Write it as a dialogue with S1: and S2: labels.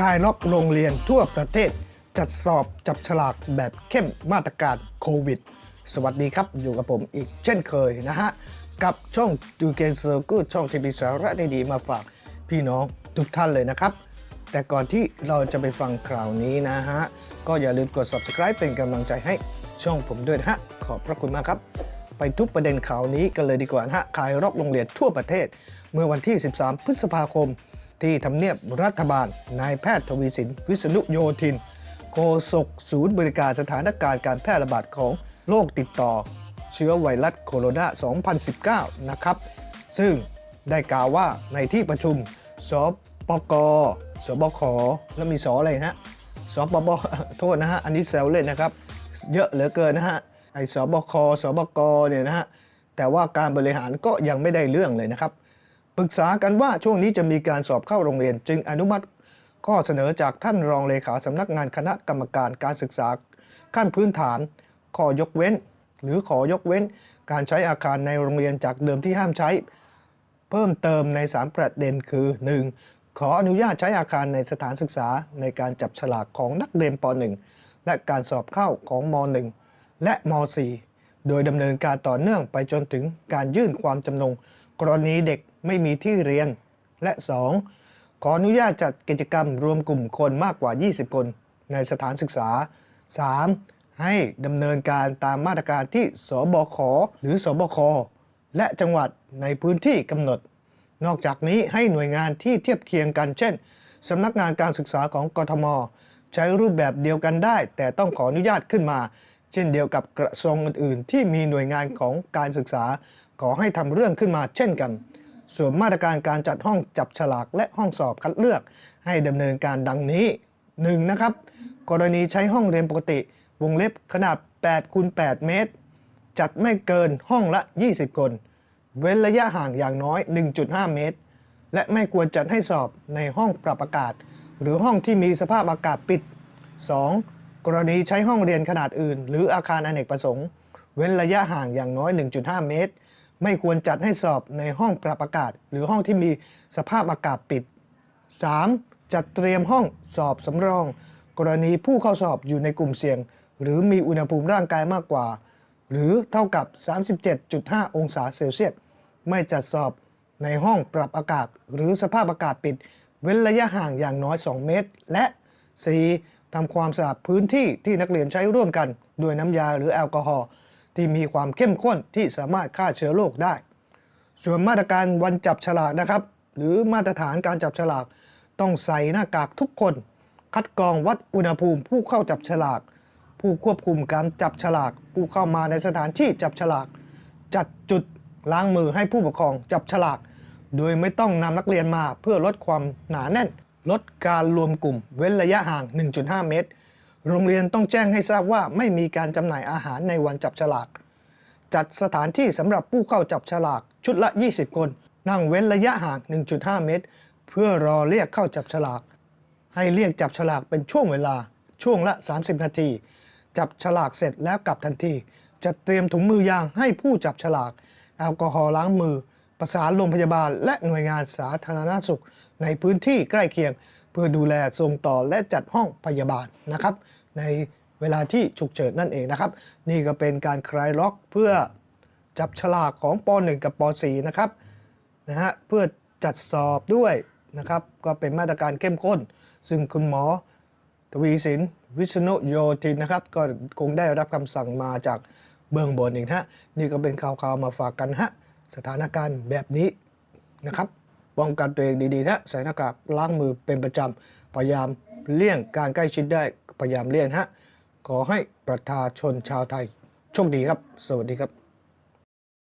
S1: คลายล็อกโรงเรียนทั่วประเทศ จัดสอบจับฉลากแบบเข้มมาตรการโควิด สวัสดีครับ อยู่กับผมอีกเช่นเคยนะฮะ กับช่องดูเกนเซอร์กูช่องที่มีสาระดีๆมาฝากพี่น้องทุกท่านเลยนะครับ แต่ก่อนที่เราจะไปฟังข่าวนี้นะฮะ ก็อย่าลืมกด subscribe เป็นกำลังใจให้ช่องผมด้วยนะฮะ ขอบพระคุณมากครับ ไปทุกประเด็นข่าวนี้กันเลยดีกว่านะฮะคลายรอบโรงเรียนทั่วประเทศ เมื่อวันที่ 13 พฤษภาคม ที่ทำเนียบรัฐบาล นายแพทย์ทวีสิน วิษณุโยธิน โฆษกศูนย์บริการสถานการณ์การแพร่ระบาดของโรคติดต่อ เชื้อไวรัสโคโรนา 2019 นะครับ ซึ่งได้กล่าวว่าในที่ประชุมสปกสบคแล้วมีสออะไรนะสปบโทษนะฮะ อันนี้แซวเล่นนะครับ เยอะเหลือเกินนะฮะ ไอ้สบคสบกเนี่ยนะฮะ แต่ว่าการบริหารก็ยังไม่ได้เรื่องเลยนะครับ ปรึกษากันว่าช่วงนี้จะมีการสอบเข้าโรงเรียน จึงอนุมัติข้อเสนอจากท่านรองเลขาสำนักงานคณะกรรมการการศึกษา ขั้นพื้นฐานขอยกเว้น หรือขอยกเว้น การใช้อาคารในโรงเรียนจากเดิมที่ห้ามใช้ เพิ่มเติมใน 3 ประเด็นคือ 1. ขออนุญาตใช้อาคารในสถานศึกษาในการจับฉลากของนักเรียนป .1 และการสอบเข้าของม .1 และม .4 โดยดำเนินการต่อเนื่องไปจนถึงการยื่นความจำนง กรณีเด็กไม่มีที่เรียน และ 2. ขออนุญาตจัดกิจกรรมรวมกลุ่มคนมากกว่า 20 คนในสถานศึกษา 3. ให้ดำเนินการตามมาตรการที่สบคหรือสบคและจังหวัดในพื้นที่กำหนด นอกจากนี้ให้หน่วยงานที่เทียบเคียงกันเช่นสำนักงานการศึกษาของกทม ใช้รูปแบบเดียวกันได้ แต่ต้องขออนุญาตขึ้นมา เช่นเดียวกับกระทรวงอื่นๆ ที่มีหน่วยงานของการศึกษาขอให้ทำเรื่องขึ้นมาเช่นกัน ส่วนมาตรการการจัดห้องจับฉลากและห้องสอบคัดเลือก ให้ดำเนินการดังนี้ 1. นะครับ กรณีใช้ห้องเรียนปกติ วงเล็บขนาด8คูณ8เมตร จัดไม่เกินห้องละ 20 คน เว้นระยะห่างอย่างน้อย 1.5 เมตร และไม่ควรจัดให้สอบในห้องปรับอากาศ หรือห้องที่มีสภาพอากาศปิด 2. กรณีใช้ห้องเรียนขนาดอื่น หรืออาคารอเนกประสงค์ เว้นระยะห่างอย่างน้อย 1.5 เมตร ไม่ควรจัดให้สอบในห้องปรับอากาศ หรือห้องที่มีสภาพอากาศปิด 3. จัดเตรียมห้องสอบสำรอง กรณีผู้เข้าสอบอยู่ในกลุ่มเสี่ยง หรือมีอุณหภูมิร่างกายมากกว่า หรือเท่ากับ 37.5 องศาเซลเซียส ไม่จัดสอบในห้องปรับอากาศ หรือสภาพอากาศปิด เว้นระยะห่างอย่างน้อย 2 เมตร และ 4. ทำความสะอาดพื้นที่ที่นักเรียนใช้ร่วมกัน ด้วยน้ำยาหรือแอลกอฮอล์ ที่มีความเข้มข้นที่สามารถฆ่าเชื้อโรคได้ ส่วนมาตรการวันจับฉลากนะครับ หรือมาตรฐานการจับฉลาก ต้องใส่หน้ากากทุกคน คัดกรองวัดอุณหภูมิผู้เข้าจับฉลาก ผู้ควบคุมการจับฉลาก ผู้เข้ามาในสถานที่จับฉลาก จัดจุดล้างมือให้ผู้ปกครองจับฉลาก โดยไม่ต้องนำนักเรียนมาเพื่อลดความหนาแน่น ลดการรวมกลุ่มเว้นระยะห่าง 1.5 เมตร โรงเรียนต้องแจ้งให้ทราบว่าไม่มีการจำหน่ายอาหารในวันจับฉลาก จัดสถานที่สำหรับผู้เข้าจับฉลากชุดละ 20 คน นั่งเว้นระยะห่าง 1.5 เมตร เพื่อรอเรียกเข้าจับฉลาก ให้เรียกจับฉลากเป็นช่วงเวลาช่วงละ 30 นาที จับฉลากเสร็จแล้วกลับทันที จะเตรียมถุงมือยางให้ผู้จับฉลาก แอลกอฮอล์ล้างมือ ประสานโรงพยาบาล และหน่วยงานสาธารณสุข ในพื้นที่ใกล้เคียง เพื่อดูแลส่งต่อและจัดห้องพยาบาลนะครับ ในเวลาที่ฉุกเฉินนั่นเองนะครับ นี่ก็เป็นการคลายล็อกเพื่อจับฉลากของป .1 กับป .4 นะครับนะฮะเพื่อจัดสอบด้วยนะครับ ก็เป็นมาตรการเข้มข้น ซึ่งคุณหมอทวีสินวิษณุโยธินนะครับ ก็คงได้รับคำสั่งมาจากเบื้องบนเองฮะนี่ก็เป็นข่าวๆมาฝากกันฮะสถานการณ์แบบนี้นะครับป้องกันตัวเองดีๆนะใส่หน้ากากล้างมือเป็นประจำพยายาม เลี่ยงการใกล้ชิดได้พยายามเลี่ยงฮะขอให้ประชาชนชาวไทยโชคดีครับ สวัสดีครับ